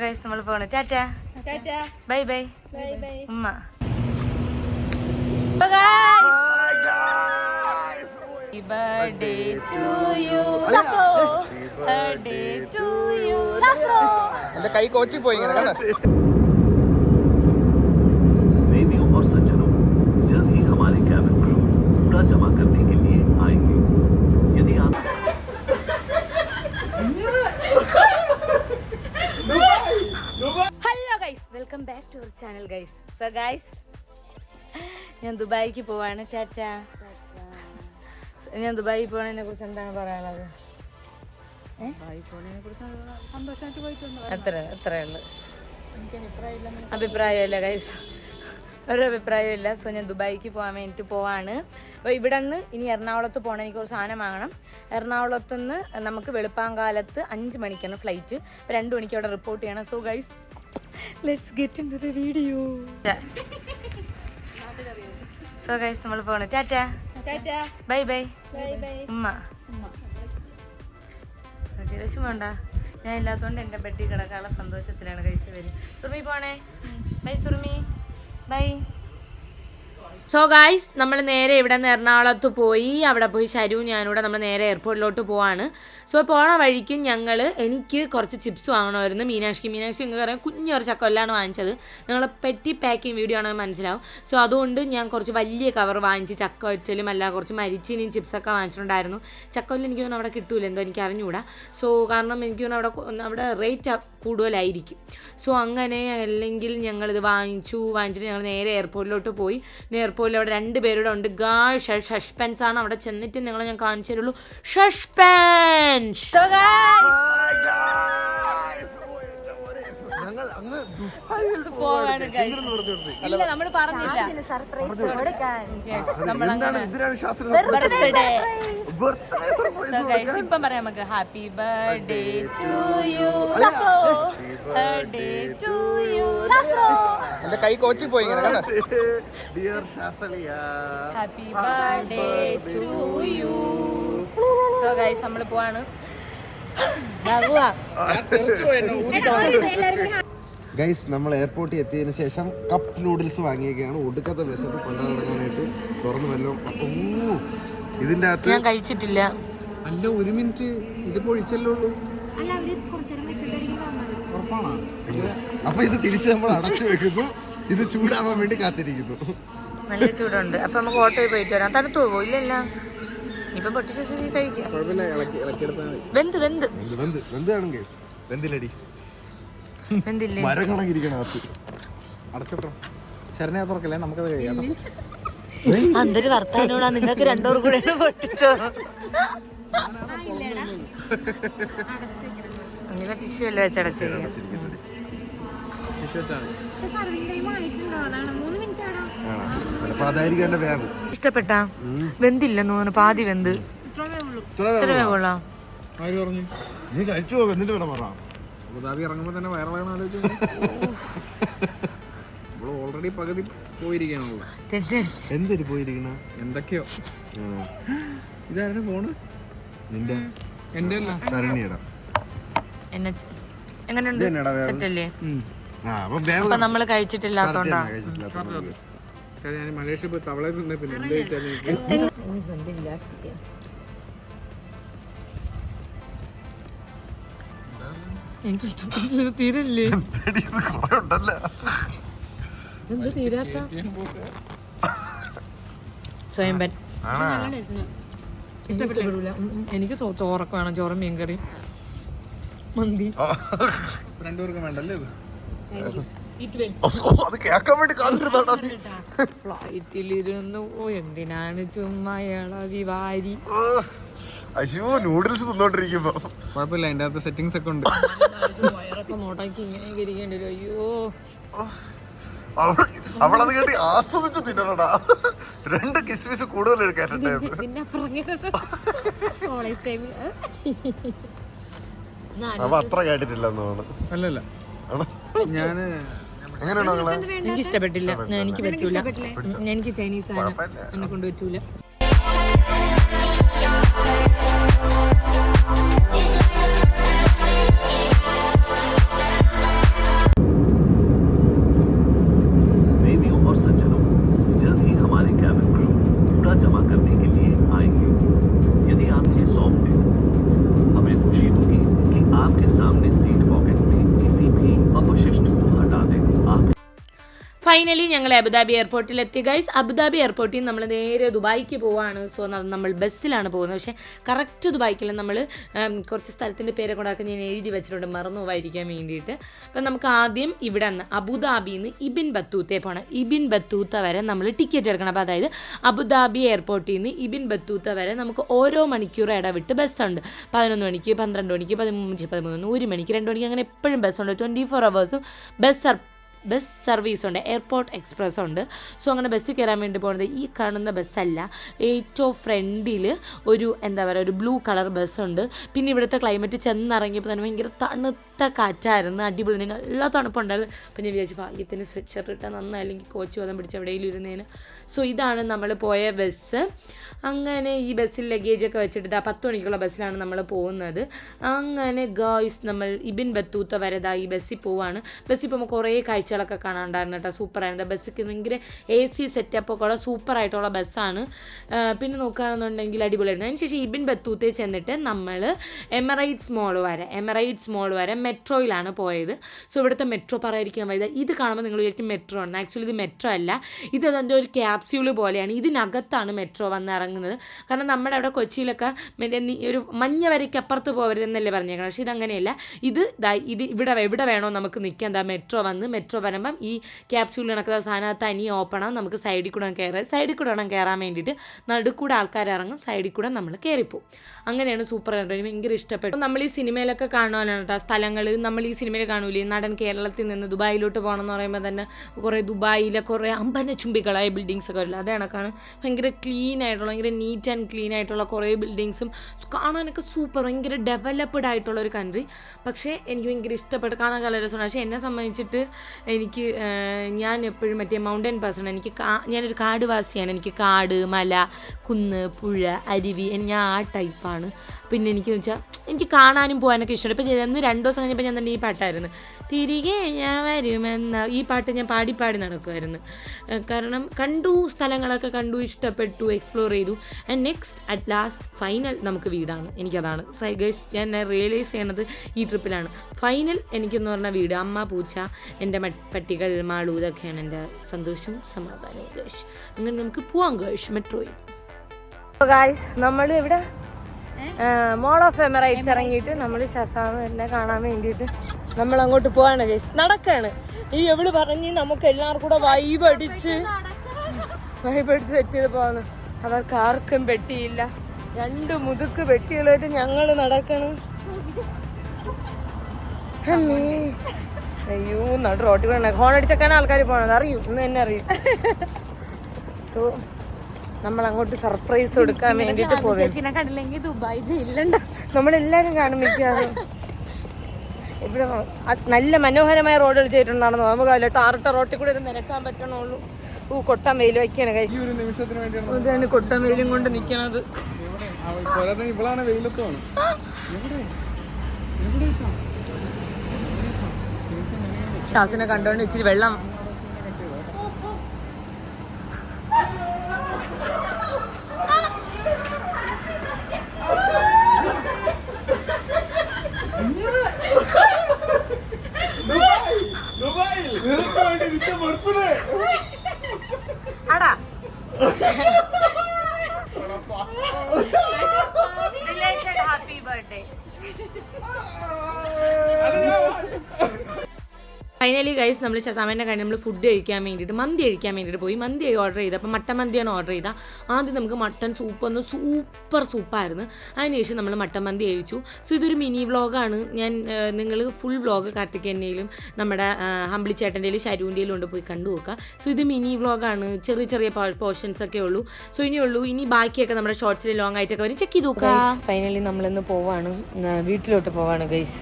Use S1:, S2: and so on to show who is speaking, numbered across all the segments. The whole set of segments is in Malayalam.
S1: ഗൈസ് നമ്മൾ പോണ. ടാറ്റാ. Bye bye. ഉമ്മ.
S2: എന്റെ കൈ കോച്ചി പോയി ഇങ്ങനെ
S1: ഗൈസ് സോ ഗൈസ് ഞാൻ ദുബായിക്ക് പോവാണ്. ടാറ്റ. ഞാൻ ദുബായി പോണതിനെ കുറിച്ച് എന്താണ് പറയാനുള്ളത്? അത്ര അത്രേ ഉള്ളു. അഭിപ്രായമില്ല ഗൈസ് ഒരു അഭിപ്രായമില്ല സോ ഞാൻ ദുബായിക്ക് പോകാൻ വേണ്ടിയിട്ട് പോവാണ്. അപ്പോൾ ഇവിടെ നിന്ന് ഇനി എറണാകുളത്ത് പോകണം എനിക്ക് ഒരു സാധനം വാങ്ങണം. എറണാകുളത്ത് നിന്ന് നമുക്ക് വെളുപ്പാങ്കാലത്ത് അഞ്ച് മണിക്കാണ് ഫ്ലൈറ്റ് രണ്ട് മണിക്ക് അവിടെ റിപ്പോർട്ട് ചെയ്യണം. So guys let's get into. The video so guys നമ്മൾ പോകണം ടാറ്റ ബൈ ബൈ ഉമ്മ. ഓക്കെ വിഷമമുണ്ട. ഞാൻ ഇല്ലാത്തതുകൊണ്ട് എന്റെ ബെഡിൽ കിടക്കാനുള്ള സന്തോഷത്തിലാണ് കഴിച്ചു വരും സുർമി പോണേ. Bye Surmi. Bye so guys നമ്മൾ നേരെ ഇവിടെ നിന്ന് എറണാകുളത്ത് പോയി. അവിടെ പോയി ശരു ഞാനിവിടെ നമ്മൾ നേരെ എയർപോർട്ടിലോട്ട് പോവാണ്. സോ പോണ വഴിക്ക് ഞങ്ങൾ എനിക്ക് കുറച്ച് ചിപ്സ് വാങ്ങണമായിരുന്നു. മീനാക്ഷിക്ക് മീനാക്ഷി നിങ്ങൾക്ക് കുഞ്ഞു കുറച്ച് ചക്കൊല്ലാണ് വാങ്ങിച്ചത്. നിങ്ങൾ പെട്ടി പാക്കിംഗ് വീഡിയോ ആണെന്ന് മനസ്സിലാവും. സോ അതുകൊണ്ട് ഞാൻ കുറച്ച് വലിയ കവർ വാങ്ങിച്ച് ചക്ക വെച്ചലും അല്ല കുറച്ച് മരിച്ചിനിയും ചിപ്സൊക്കെ വാങ്ങിച്ചിട്ടുണ്ടായിരുന്നു ചക്കൊല്ല് എനിക്ക് തോന്നുന്നു അവിടെ കിട്ടൂല എന്തോ എനിക്ക് അറിഞ്ഞുകൂടാ. സോ കാരണം എനിക്ക് തോന്നുന്നു അവിടെ അവിടെ റേറ്റ് കൂടുതലായിരിക്കും. സോ അങ്ങനെ അല്ലെങ്കിൽ ഞങ്ങളിത് വാങ്ങിച്ചു വാങ്ങിച്ചിട്ട് ഞങ്ങൾ നേരെ എയർപോർട്ടിലോട്ട് പോയി. എയർപോർട്ടിൽ അവിടെ രണ്ട് പേരുടെ ഉണ്ട്. ഗായ് ഷഷ്പെൻസ് ആണ് അവിടെ ചെന്നിട്ട് നിങ്ങളെ ഞാൻ കാണിച്ചു തരുള്ളൂ സസ്പെൻസ്
S3: ഞങ്ങൾ അങ്ങ് ദുബായിൽ
S1: പോവാണ് guys. ഇല്ല നമ്മൾ പറഞ്ഞില്ല. Yes, നമ്മൾ
S3: എന്താണ്
S1: അങ്ങനെ
S3: ശാസ്ത്രം
S1: birthday
S3: birthday surprise
S1: so guys ഇപ്പം പറയാം നമുക്ക്. Happy birthday to you birthday to you
S2: എന്റെ കൈ കോച്ചി പോയി ഇങ്ങനെ കണ്ടോ?
S3: Dear ശാസ്ത്രിയ
S1: happy birthday to you so guys നമ്മൾ പോവാണ്.
S3: ഗൈസ് നമ്മൾ എയർപോർട്ടിൽ എത്തിയതിനു ശേഷം കപ്പ് നൂഡിൽസ് വാങ്ങിയൊക്കെയാണ് ഒടുക്കത്തെ വിശപ്പ് കൊണ്ടാടങ്ങാനായിട്ട് തുറന്നു വല്ലോ. ഓ ഇതിന്റെ അകത്ത്
S1: ഞാൻ കഴിച്ചിട്ടില്ല.
S2: അല്ല ഒരു മിനിറ്റ്. ഇത് പൊഴിച്ചല്ലോ
S3: അപ്പൊ ഇത് തിരിച്ച് നമ്മൾ അടച്ചു വെക്കുന്നു. ഇത് ചൂടാവാൻ വേണ്ടി കാത്തിരിക്കുന്നു.
S1: നല്ല ചൂടുണ്ട്. അപ്പൊ നമുക്ക് ഓട്ടോയിൽ പോയിട്ട് വരാം. തണുത്തു പോകോ ഇല്ലല്ല. ഇപ്പൊ പൊട്ടിച്ച ശരി കഴിക്കാം. വെന്ത് വെന്ത്.
S3: വെന്ത് വെന്ത് വെന്ത് കാണും ഗൈസ് വെന്തിലടി
S1: വെന്തില്ലേ?
S3: മരം കണക്കിരിക്കണം അകത്ത്.
S2: അടച്ചിട്ടോ. ശരണ തുറക്കല്ലേ? നമുക്കത് കഴിയാം
S1: എന്തൊരു വർത്താനോടാ നിങ്ങൾക്ക് രണ്ടോർ കൂടെ പൊട്ടിച്ചോ? അങ്ങനെ ടിഷ്യൂ അല്ലേ വെച്ചടച്ചു ഇഷ്ടപ്പെട്ടാ? വെന്തില്ലെന്ന് തോന്നുന്നു. പാതി വെന്ത്.
S3: നീ കഴിച്ചു എന്നിട്ട് വേണം
S2: അബുദാബി ഇറങ്ങുമ്പോൾ തന്നെ വയറിളകണം ആലോചിച്ചു നമ്മൾ ഓൾറെഡി പകുതി
S1: പോയിരിക്കണല്ലോ
S3: എന്തൊരു പോയിരിക്കണ?
S2: എന്തൊക്കെയോ. ഇതാരുടെ ഫോണ്
S3: നിന്റെ?
S2: എന്റെ അല്ല
S3: തരണിയുടെ
S1: എങ്ങനെയുണ്ട്. സെറ്റല്ലേ?
S3: അപ്പൊ
S2: മലേഷ്യ പോയി തവള തിന്നെ പിന്നെ എന്ത് എനിക്ക്
S1: തീരല്ലേ? എന്താ തീരാത്ത? സ്വയംപൻ ഇഷ്ടപ്പെട്ടില്ല. എനിക്ക് ചോറൊക്കെ വേണം ചോറും മീൻകറി മന്തി.
S2: രണ്ടുപേർക്കും വേണ്ടല്ലേ
S3: അത് കേൾക്കാൻ വേണ്ടി കാത്തിരുന്നാടാ നീ.
S1: ഫ്ലൈറ്റിലിരുന്നു. എന്തിനാണ് ചുമ്മാ ഇളവി വാരി?
S3: അയ്യോ നൂഡിൽസ് തിന്നോണ്ടിരിക്കുമ്പോ.
S2: കുഴപ്പമില്ല അതിന്റെ അകത്ത് സെറ്റിങ്സ് ഒക്കെ ഉണ്ട്.
S1: വയറൊക്കെ മുടക്കി ഇങ്ങനെ ഇരിക്കേണ്ടി അയ്യോ.
S3: അവൾ അവളത് കേട്ടി ആസ്വദിച്ച് തിന്നണടാ. രണ്ട് കിസ്മിസ് കൂടുതൽ എടുക്കാനുണ്ട്
S4: പിന്നെ പറഞ്ഞു കോളേജ് ടൈമിൽ
S3: അവ അത്ര കേട്ടിട്ടില്ലെന്ന്
S2: അല്ലല്ല. അല്ലല്ല
S3: എങ്ങനെയാണോ നിങ്ങളെ
S1: എനിക്ക് ഇഷ്ടപ്പെട്ടില്ല. ഞാൻ- എനിക്ക് പറ്റൂല. എനിക്ക് ചൈനീസ് ആണ് എന്നെ കൊണ്ട് പറ്റൂല. ഫൈനലി ഞങ്ങൾ അബുദാബി എയർപോർട്ടിൽ എത്തി ഗൈസ് അബുദാബി എയർപോർട്ടിൽ നമ്മൾ നേരെ ദുബായിക്ക് പോവാണ്. സോ നമ്മൾ ബസ്സിലാണ് പോകുന്നത്. പക്ഷേ കറക്റ്റ് ദുബായിക്കല്ല. നമ്മൾ കുറച്ച് സ്ഥലത്തിന്റെ പേരെ കൊണ്ടാക്കി ഞാൻ എഴുതി വെച്ചിട്ടുണ്ട്. മറന്നു പോവായിരിക്കാൻ വേണ്ടിയിട്ട്. അപ്പം നമുക്ക് ആദ്യം ഇവിടെ നിന്ന് അബുദാബിയിൽ നിന്ന് ഇബിൻ ബത്തൂത്തെ പോകണം ഇബിൻ ബത്തൂത്ത വരെ നമ്മൾ ടിക്കറ്റ് എടുക്കണം. അപ്പോൾ അതായത് അബുദാബി എയർപോർട്ടിൽ നിന്ന് ഇബിൻ ബത്തൂത്ത വരെ നമുക്ക് ഓരോ മണിക്കൂർ ഇടവിട്ട് ബസ്സുണ്ട്. പതിനൊന്ന് മണിക്ക് പന്ത്രണ്ട് മണിക്ക് പതിമൂന്ന് പതിമൂന്ന് ഒരു മണിക്ക് രണ്ട് മണിക്ക് അങ്ങനെ എപ്പോഴും ബസ്സുണ്ട്. ട്വന്റി ഫോർ അവേഴ്സും ബസ് ബസ് സർവീസ് ഉണ്ട് എയർപോർട്ട് എക്സ്പ്രസ് ഉണ്ട്. സോ അങ്ങനെ ബസ്സിൽ കയറാൻ വേണ്ടി പോകുന്നത് ഈ കാണുന്ന ബസ്സല്ല ഏറ്റവും ഫ്രണ്ടിൽ ഒരു എന്താ പറയുക ഒരു ബ്ലൂ കളർ ബസ്സുണ്ട് പിന്നെ ഇവിടുത്തെ ക്ലൈമറ്റ് ചെന്നിറങ്ങിയപ്പോൾ തന്നെ ഭയങ്കര തണുത്ത കാറ്റായിരുന്നു അടിപൊളി. നല്ല തണുപ്പുണ്ടായിരുന്നു അപ്പം ഞാൻ വിചാരിച്ചു ഭാഗ്യത്തിന് സ്വെറ്റ് ഷർട്ട് ഇട്ടാൽ നന്നായി അല്ലെങ്കിൽ കോച്ച് വതം പിടിച്ച് എവിടെയെങ്കിലും ഇരുന്നേന്. സോ ഇതാണ് നമ്മൾ പോയ ബസ് അങ്ങനെ ഈ ബസ്സിൽ ലഗേജൊക്കെ വെച്ചിട്ട് ആ പത്ത് മണിക്കുള്ള ബസ്സിലാണ് നമ്മൾ പോകുന്നത്. അങ്ങനെ ഗേൾസ് നമ്മൾ ഇബിൻ ബത്തൂത്ത വരതാ ഈ ബസ്സിൽ പോവാണ്. ബസ്സിൽ പോകുമ്പോൾ കുറേ കാഴ്ചകളൊക്കെ കാണാണ്ടായിരുന്നു കേട്ടോ. സൂപ്പറായിരുന്നു ബസ്സിക്ക് ഭയങ്കര എ സി സെറ്റപ്പ് ഒക്കെ ഉള്ള സൂപ്പറായിട്ടുള്ള ബസ്സാണ് പിന്നെ നോക്കുകയാണെന്നുണ്ടെങ്കിൽ അടിപൊളിയായിരുന്നു. അതിനുശേഷം ഇബിൻ ബത്തൂത്തേ ചെന്നിട്ട് നമ്മൾ എമറൈറ്റ്സ് മോൾ വരെ എമറൈറ്റ്സ് മോൾ വരെ മെട്രോയിലാണ് പോയത്. സോ ഇവിടുത്തെ മെട്രോ പറയാതിരിക്കാൻ വയ്യ. ഇത് കാണുമ്പോൾ നിങ്ങൾ വിചാരിക്കും മെട്രോ ആണ്. ആക്ച്വലി ഇത് മെട്രോ അല്ല. ഇത് അതിന്റെ ഒരു ക്യാപ്സ്യൂൾ പോലെയാണ്. ഇതിനകത്താണ് മെട്രോ വന്ന് ഇറങ്ങുന്നത് കാരണം നമ്മുടെ അവിടെ കൊച്ചിയിലൊക്കെ ഒരു മഞ്ഞ വരയ്ക്ക് അപ്പുറത്ത് പോകരുതെന്നല്ലേ പറഞ്ഞേക്കണം. പക്ഷേ ഇതങ്ങനെയല്ല. ഇത് ഇത് ഇവിടെ എവിടെ വേണോ നമുക്ക് നിൽക്കാൻ എന്താ മെട്രോ വന്ന് മെട്രോ വരുമ്പം ഈ ക്യാപ്സ്യൂൾ കണക്കുന്ന സാധനം തനി ഓപ്പൺ ആകും നമുക്ക് സൈഡിൽ കൂടെ കയറാം സൈഡിൽ കൂടെ വേണം കയറാൻ വേണ്ടിയിട്ട്. നടുക്കൂടെ ആൾക്കാർ ഇറങ്ങും. സൈഡിൽ കൂടെ നമ്മൾ കയറിപ്പോവും അങ്ങനെയാണ് സൂപ്പർ എനിക്ക് ഭയങ്കര ഇഷ്ടപ്പെട്ടു. നമ്മൾ ഈ സിനിമയിലൊക്കെ കാണുവാനാണ് കേട്ടോ. സ്ഥലങ്ങൾ നമ്മൾ ഈ സിനിമയിൽ കാണൂലേ? നടൻ കേരളത്തിൽ നിന്ന് ദുബായിലോട്ട് പോകണം എന്ന് പറയുമ്പോൾ തന്നെ കുറേ ദുബായിലെ കുറേ അമ്പന ചുംബികളായ ബിൽഡിങ്സ് ഒക്കെ വരില്ല അത് കണക്കാണ് ഭയങ്കര ക്ലീൻ ആയിട്ടുള്ള ഭയങ്കര നീറ്റ് ആൻഡ് ക്ലീൻ ആയിട്ടുള്ള കുറേ ബിൽഡിങ്സും കാണാനൊക്കെ സൂപ്പർ ഭയങ്കര ഡെവലപ്ഡ് ആയിട്ടുള്ള ഒരു കൺട്രി പക്ഷേ എനിക്ക് ഭയങ്കര ഇഷ്ടപ്പെട്ട് കാണാൻ നല്ല രസമാണ് പക്ഷേ എന്നെ സംബന്ധിച്ചിട്ട് എനിക്ക് ഞാൻ എപ്പോഴും മറ്റേ മൗണ്ടൻ പേഴ്സൺ എനിക്ക് ഞാനൊരു കാട് വാസിയാണ് എനിക്ക് കാട് മല കുന്ന് പുഴ അരുവി ഞാൻ ആ ടൈപ്പാണ് പിന്നെ എനിക്ക് വെച്ചാൽ എനിക്ക് കാണാനും പോകാനൊക്കെ ഇഷ്ടമാണ് ഇപ്പം ഇന്ന് രണ്ട് ദിവസം കഴിഞ്ഞപ്പോൾ ഞാൻ തന്നെ ഈ പാട്ടായിരുന്നു. തിരികെ ഞാൻ വരുമെന്ന ഈ പാട്ട് ഞാൻ പാടി പാടി നടക്കുമായിരുന്നു കാരണം കണ്ടു സ്ഥലങ്ങളൊക്കെ കണ്ടു ഇഷ്ടപ്പെട്ടു എക്സ്പ്ലോർ ചെയ്തു. And next at last final നമുക്ക് വീടാണ്. എനിക്കതാണ്. സൈഗേഴ്സ് ഞാൻ റിയലൈസ് ചെയ്യണത് ഈ ട്രിപ്പിലാണ് ഫൈനൽ എനിക്കെന്ന് പറഞ്ഞ വീട്. അമ്മ പൂച്ച എന്റെ പട്ടികൾ മാളു ഇതൊക്കെയാണ് എന്റെ സന്തോഷവും സമാധാനവും അങ്ങനെ നമുക്ക് പോവാം ഗേഷ് മെട്രോയിൽ ഗായ്സ് നമ്മൾ ഇവിടെ മോൾ ഓഫ് എമറൈറ്റ്സ് ഇറങ്ങിയിട്ട് നമ്മൾ ശസാമിനെ കാണാൻ വേണ്ടിയിട്ട് നമ്മൾ അങ്ങോട്ട് പോവാണ് ഗൈസ് നടക്കാണ്. ഈ എവിടെ പറഞ്ഞ് നമുക്ക് എല്ലാവർക്കും കൂടെ വൈബ് അടിച്ച് വൈബ് അടിച്ച് സെറ്റ് ചെയ്ത് പോകുന്നു അവർക്ക് ആർക്കും പെട്ടിയില്ല. രണ്ട് മുതുക്ക് പെട്ടികളായിട്ട് ഞങ്ങൾ നടക്കണം. അയ്യോ നടു റോട്ടിൽ ഹോൺ അടിച്ചൊക്കെയാണ് ആൾക്കാർ പോണത്. അറിയൂ? ഇന്ന് തന്നെ അറിയൂ സോ നമ്മൾ അങ്ങോട്ട് സർപ്രൈസ് കൊടുക്കാൻ വേണ്ടിട്ട് പോകും
S4: ചേച്ചിനെ കണ്ടില്ലെങ്കിൽ ദുബായ് ജയിലുണ്ട്
S1: നമ്മളെല്ലാരും കാണും മിക്കവാറും ഇവിടെ നല്ല മനോഹരമായ റോഡ് ചെയ്തിട്ടുണ്ടാണെന്ന് നമുക്ക് അല്ല ടാറിട്ട റോട്ടിൽ കൂടെ ഇത് നിരക്കാൻ പറ്റണുള്ളൂ ഊ കൊട്ടം വെയിൽ വയ്ക്കാണ് കൈ
S2: ഈ ഒരു നിമിഷത്തിന് വേണ്ടിയാണ്
S1: അതാണ് കൊട്ടം വെയിലും കൊണ്ട് നിക്കണത്
S2: ഷാസിനെ കണ്ടോണ്ട് ഇച്ചിരി ഇവളാണ് വെയിലത്തോണ് എവിടെ എവിടെ ശ്വാസം? എവിടെ ശ്വാസം? സ്കിൻസ് എങ്ങനെയാണ്?
S1: ശ്വാസിനെ കണ്ടോണ്ട് ഇച്ചിരി വെള്ളം
S2: നിനക്ക് വേണ്ടി നിന്റെ birthday.
S1: അടാ ഹാപ്പി ബർത്ത്ഡേ ഫൈനലി ഗൈസ് നമ്മൾ ശസാമേന്റെ കാര്യം നമ്മൾ ഫുഡ് കഴിക്കാൻ വേണ്ടിയിട്ട് മന്തി കഴിക്കാൻ വേണ്ടിയിട്ട് പോയി. മന്തി ഓർഡർ ചെയ്ത് അപ്പോൾ മട്ടൻ മന്തിയാണ് ഓർഡർ ചെയ്ത ആദ്യം നമുക്ക് മട്ടൻ സൂപ്പ് ഒന്ന് സൂപ്പർ സൂപ്പായിരുന്നു അതിനുശേഷം നമ്മൾ മട്ടൻ മന്തി കഴിച്ചു. സോ ഇതൊരു മിനി വ്ളോഗാണ് ഞാൻ നിങ്ങൾ ഫുൾ വ്ളോഗ് കാർത്തികേന്റെയിലും നമ്മുടെ ഹംബ്ലി ചേട്ടന്റെയിലും ശരുവിന്റെയിലും കൊണ്ട് പോയി കണ്ടു നോക്കുക. സോ ഇത് മിനി വ്ളോഗാണ് ചെറിയ ചെറിയ പോർഷൻസ് ഒക്കെ ഉള്ളൂ. സോ ഇനിയുള്ളൂ ഇനി ബാക്കിയൊക്കെ നമ്മുടെ ഷോർട്സിൽ ലോങ് ആയിട്ടൊക്കെ വരും. ചെക്ക് ചെയ്ത് നോക്കുക ഫൈനലി നമ്മളിന്ന് പോവാണ്. വീട്ടിലോട്ട് പോവാണ് ഗൈസ്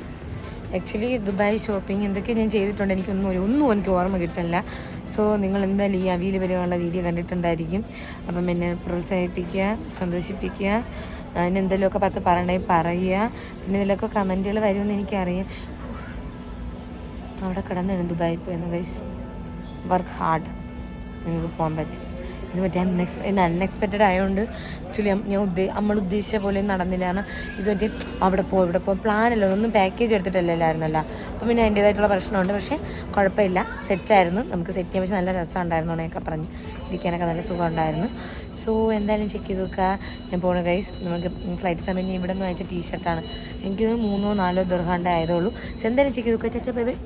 S1: ആക്ച്വലി ദുബായ് ഷോപ്പിംഗ് എന്തൊക്കെ ഞാൻ ചെയ്തിട്ടുണ്ട് എനിക്കൊന്നും ഒരു ഒന്നും എനിക്ക് ഓർമ്മ കിട്ടില്ല സോ നിങ്ങൾ എന്തായാലും ഈ അവിയിൽ വരെയുള്ള വീഡിയോ കണ്ടിട്ടുണ്ടായിരിക്കും. അപ്പം എന്നെ പ്രോത്സാഹിപ്പിക്കുക സന്തോഷിപ്പിക്കുക. അതിന് എന്തെങ്കിലുമൊക്കെ പത്ത് പറയണേ പറയുക. പിന്നെ ഇതിലൊക്കെ കമന്റുകൾ വരുമെന്ന് എനിക്കറിയാം. അവിടെ കിടന്നാണ് ദുബായി പോയെന്ന് ഗൈസ് വർക്ക് ഹാർഡ് നിങ്ങൾക്ക് പോകാൻ പറ്റും. ഇത് മറ്റേ അൺഎക്സ് അൺഎക്സ്പെക്റ്റഡ് ആയതുകൊണ്ട് ആക്ച്വലി ഞാൻ ഉദ്ദേ നമ്മൾ ഉദ്ദേശിച്ച പോലെ നടന്നില്ല. കാരണം ഇത് മറ്റേ അവിടെ പോ ഇവിടെ പോ അല്ല. ഒന്നും പാക്കേജ് എടുത്തിട്ടല്ലായിരുന്നല്ല അപ്പം പിന്നെ അതിന്റേതായിട്ടുള്ള പ്രശ്നമുണ്ട്. പക്ഷേ കുഴപ്പമില്ല. സെറ്റായിരുന്നു നമുക്ക് സെറ്റ് ചെയ്യാൻ പക്ഷേ നല്ല രസം ഉണ്ടായിരുന്നു എന്നൊക്കെ പറഞ്ഞ് ഇരിക്കാനൊക്കെ നല്ല സുഖം ഉണ്ടായിരുന്നു. സോ എന്തായാലും ചെക്ക് ചെയ്ത് നോക്കുക ഞാൻ പോണ ഗൈസ് നമുക്ക് ഫ്ലൈറ്റ് സമയം ഇവിടെ നിന്ന് വാങ്ങിച്ച ടീഷർട്ടാണ് എനിക്ക് മൂന്നോ നാലോ ദുർഹാണ്ട് ആയതുള്ളൂ സോ എന്തായാലും ചെക്ക് ചെയ്ത് നോക്കുക ചേച്ചാ ബൈ